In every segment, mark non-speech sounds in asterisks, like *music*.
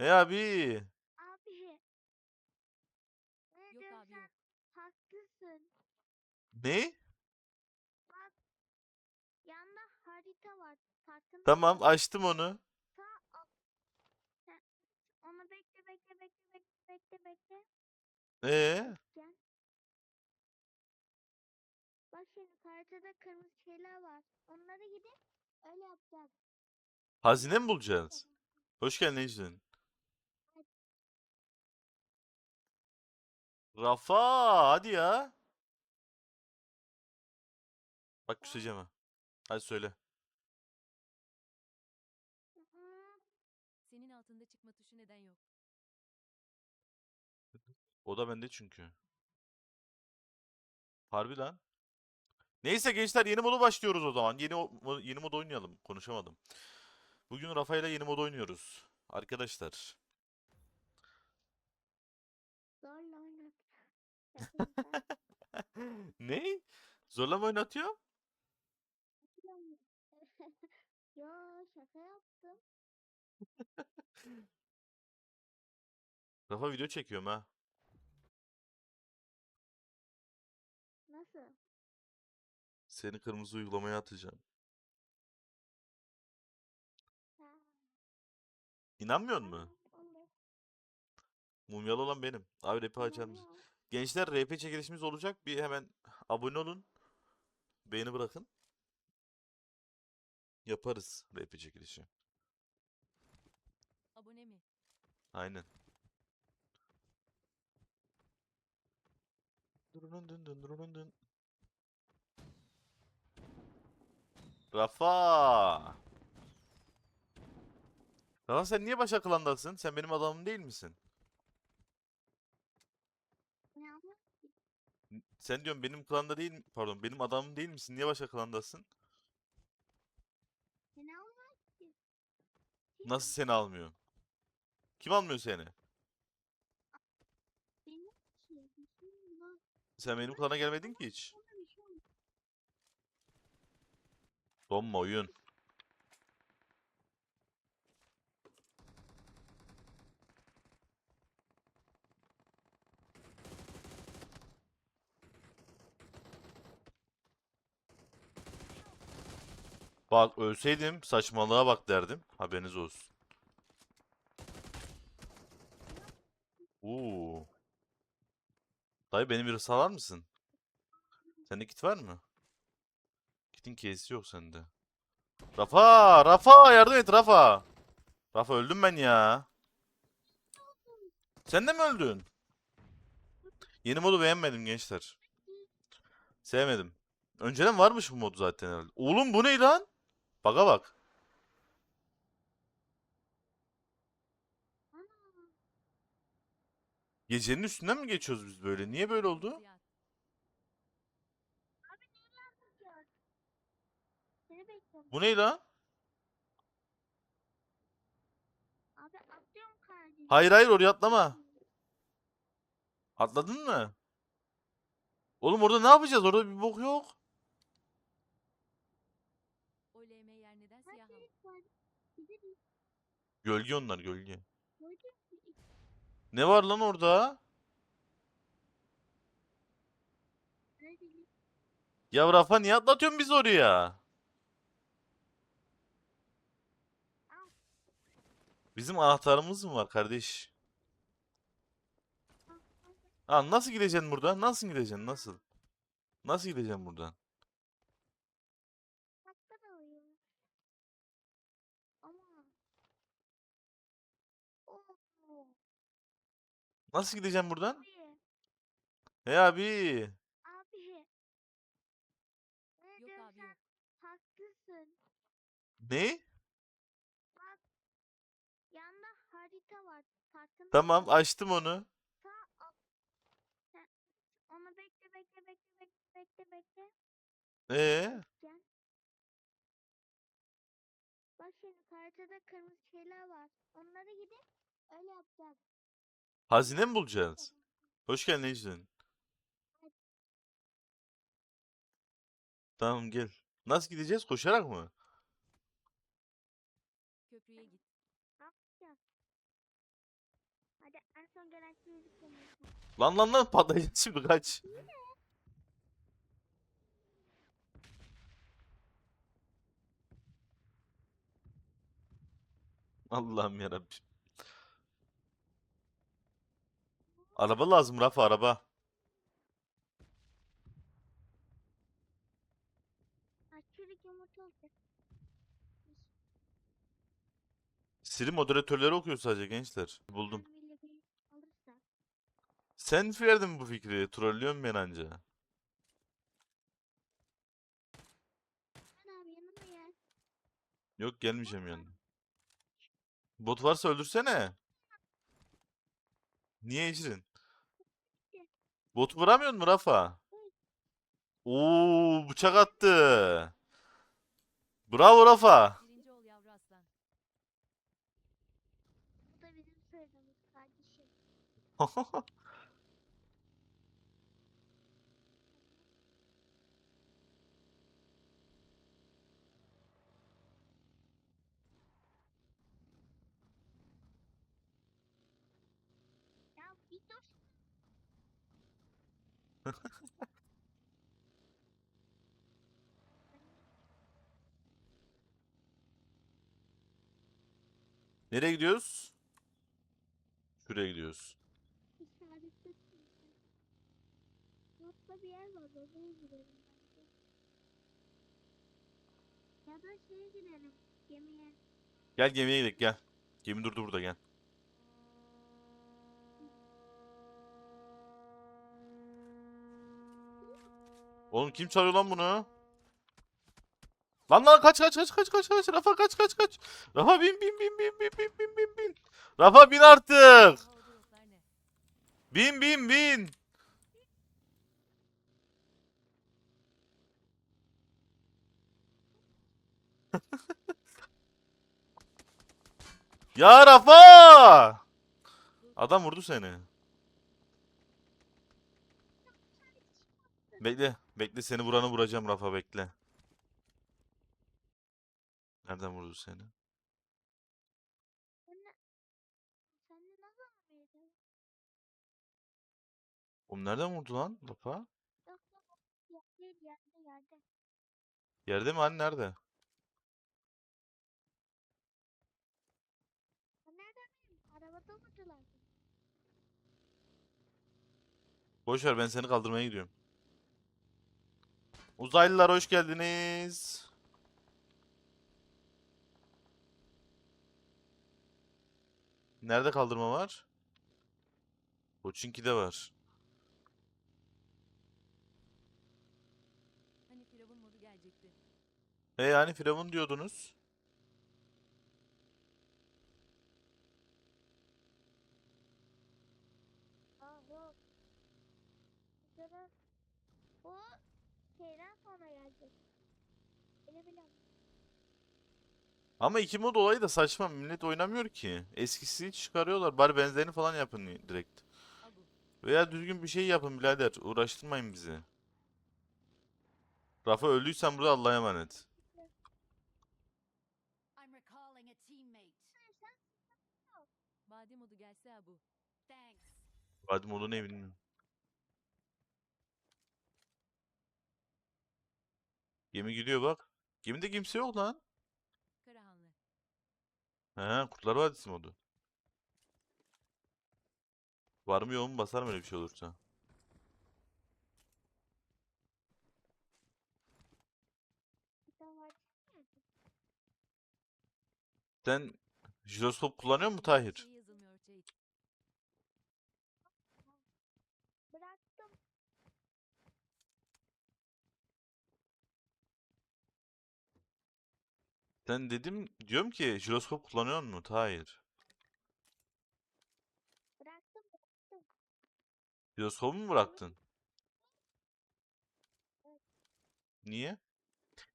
He abi. Abi. Ne Yok abi yok. Haklısın. Ne? Bak. Yanda harita var. Farkında Tamam mısın? açtım onu. Sağ alt. Sen onu bekle bekle bekle bekle bekle bekle. Ee? Gel. Bak şimdi haritada kırmızı şeyler var. Onları gidip öyle yapacağız. Hazine mi bulacağız? Hoş geldin Ejder'in. Rafa hadi ya. Bak küseceğim ha. Hadi söyle. Senin altında çıkma tuşu neden yok? O da bende çünkü. Harbi lan. Neyse gençler yeni moda başlıyoruz o zaman. Yeni yeni mod oynayalım. Konuşamadım. Bugün Rafa'yla yeni mod oynuyoruz. Arkadaşlar. Zorla oynat. Yapayım ben. *laughs* ne? Zorla mı oynatıyor? *laughs* Yo şaka yaptım. *laughs* Rafa video çekiyorum ha. Nasıl? Seni kırmızı uygulamaya atacağım. Ha, İnanmıyor musun? tamam, olur. Mumyalı olan benim. Abi RP açar mısın? Gençler RP çekilişimiz olacak. Bir hemen abone olun. Beğeni bırakın. Yaparız RP çekilişi. Abone mi? Aynen. Durun dün dün durun dün. Rafa. Rafa sen niye başa klandasın? Sen benim adamım değil misin? Sen diyorum benim klanda değil, pardon benim adamım değil misin? Niye başa klandasın? Ne olmaz ki? Nasıl seni almıyor? Kim almıyor seni? Benim ki. Bir şey olmaz. Sen benim klana gelmedin ki hiç. Bana bir şey olmaz. Donma oyun. Bak ölseydim saçmalığa bak derdim. Haberiniz olsun. Oo. Dayı beni bir salar mısın? Sende kit var mı? Kitin case'i yok sende. Rafa! Rafa! Yardım et Rafa! Rafa öldüm ben ya. Sen de mi öldün? Yeni modu beğenmedim gençler. Sevmedim. Önceden varmış bu mod zaten herhalde. Oğlum bu ne lan? Baka bak. Gecenin üstünden mi geçiyoruz biz böyle? Niye böyle oldu? Bu ne lan? Hayır hayır oraya atlama. Atladın mı? Oğlum orada ne yapacağız? Orada bir bok yok. O LM yer neden siyah Hadi hava? lütfen. Gidelim. Gölge onlar gölge. Ne var lan orada? Ya Rafa niye atlatıyorsun biz oraya? Bizim anahtarımız mı var kardeş? Ha nasıl gideceksin buradan? Nasıl gideceksin? Nasıl? Nasıl gideceksin buradan? Hakka da uyuyor. Ama. Oo. Nasıl gideceksin buradan? Abi. He abi. Abi. Ne Yok abi yok. Haklısın. Ne? Bak. Yanda harita var. Farkında Tamam mısın? açtım onu. Sağ alt. Sen onu bekle bekle bekle bekle bekle bekle. Ee? Gel. Bak şimdi haritada kırmızı şeyler var. Onları gidip öyle yapacağız. Hazine mi bulacağız? Hoş geldin Ejder'in. Tamam gel. Nasıl gideceğiz? Koşarak mı? Köprüye git. Ne yapacağız? son gelen çocuk yumurta. Lan lan lan patlayacak şimdi kaç. Allah'ım yarabbim. Araba lazım Rafa araba. Siri moderatörleri okuyor sadece gençler. Buldum. Sen verdin bu fikri. Trollüyorsun anca. Ben gel. Yok gelmeyeceğim yanına. Bot varsa öldürsene. Niye Ecrin? Botu vuramıyor mu Rafa? Oo bıçak attı. Bravo Rafa. Birinci ol yavru aslan. Bu da bizim soyadımız kardeşim. *laughs* Ya bir dur. *laughs* Nereye gidiyoruz? Şuraya gidiyoruz. İşaretlesin. Yoksa bir yer var oraya gidelim bence. Ya da şeye gidelim gemiye. Gel gemiye gidelim gel. Gemi durdu burada gel. Oğlum kim çalıyor lan bunu? Lan lan kaç kaç kaç kaç kaç kaç Rafa kaç kaç kaç. Rafa bin bin bin bin bin bin bin bin bin. Rafa bin artık. Bin bin bin. *laughs* ya Rafa! Adam vurdu seni. Bekle, bekle seni vuranı vuracağım Rafa bekle. Nereden vurdu seni? Oğlum nereden vurdu lan Rafa? Yerde yerde. Yerde mi hani nerede? Boş ver ben seni kaldırmaya gidiyorum. Uzaylılar hoş geldiniz. Nerede kaldırma var? Koçinki'de var. Hani firavun modu gelecekti. E yani Firavun diyordunuz. Aa yok. Sonra bu şeyden sonra gelecek. Bile. Ama iki mod olayı da saçma. Millet oynamıyor ki. Eskisi çıkarıyorlar. Bari benzerini falan yapın direkt. Veya düzgün bir şey yapın birader. Uğraştırmayın bizi. Rafa öldüysen burada Allah'a emanet. I'm recalling a teammate. Badi modu gelse ha bu. Thanks. Hadi modu ne bilmiyorum. Gemi gidiyor bak. Gemide kimse yok lan. Karahanlı. He, Kurtlar Vadisi modu. Var mı yok mu basarım öyle bir şey olursa. Sen jiroskop kullanıyor musun Tahir? Şey yazılmıyor Jade. Bıraktım. Sen dedim diyorum ki jiroskop kullanıyor musun Tahir? Bıraktım. bıraktım. Jiroskopu mu bıraktın? Niye?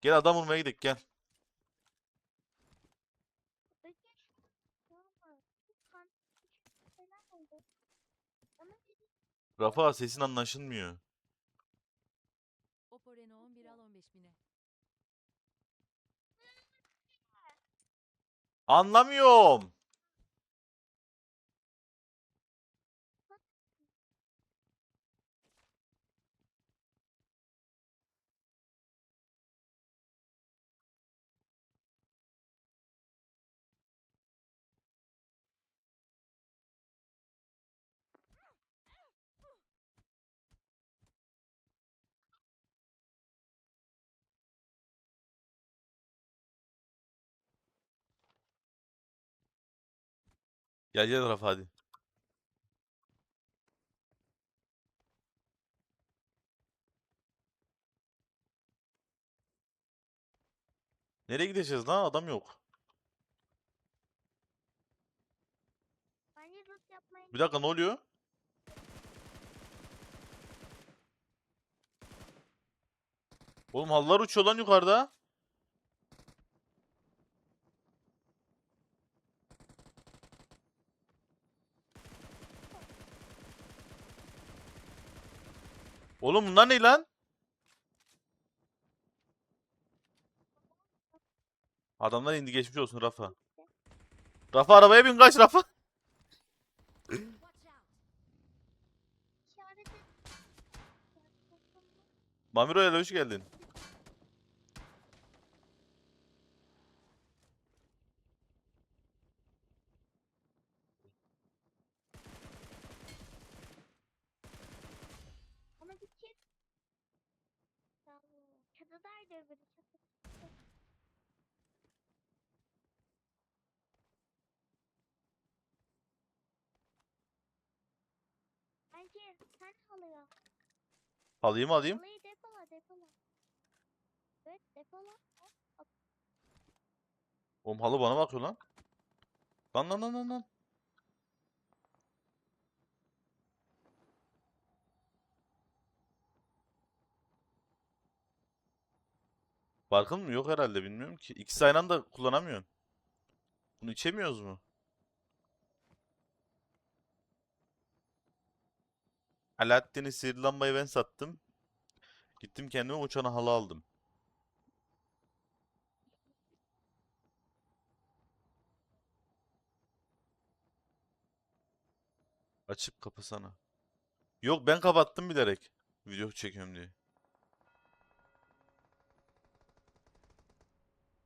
Gel adam vurmaya gidelim gel. Rafa sesin anlaşılmıyor. Anlamıyorum. Gel gel Rafa hadi. Nereye gideceğiz lan? Adam yok. Bence loot yapmaya Bir dakika ne oluyor? Oğlum halılar uçuyor lan yukarıda. Oğlum bunlar ne lan? Adamlar indi geçmiş olsun Rafa. Rafa arabaya bin kaç Rafa. *laughs* Mamiro'ya hoş geldin. Çatıdaydı öbürü çatı. Bence sen halıya. Alayım mı alayım. Halıyı depola depola. Evet depola. Al. Oğlum halı bana bakıyor lan. Lan lan lan lan lan. Farkın mı? Yok herhalde bilmiyorum ki. İkisi aynı anda kullanamıyorsun. Bunu içemiyoruz mu? Alaaddin'i sihirli lambayı ben sattım. Gittim kendime uçan halı aldım. Açıp kapasana. Yok ben kapattım bilerek. Video çekiyorum diye.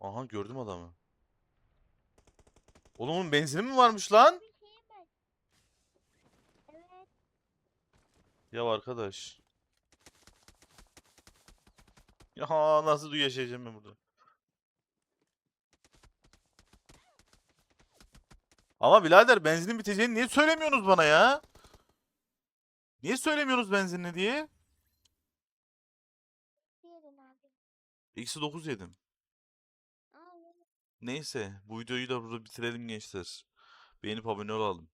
Aha gördüm adamı. Oğlum onun benzini mi varmış lan? Ya arkadaş. Ya nasıl yaşayacağım ben burada? Ama birader benzinin biteceğini niye söylemiyorsunuz bana ya? Niye söylemiyorsunuz benzinli diye? Eksi 9 yedim. Neyse bu videoyu da burada bitirelim gençler. Beğenip abone olalım.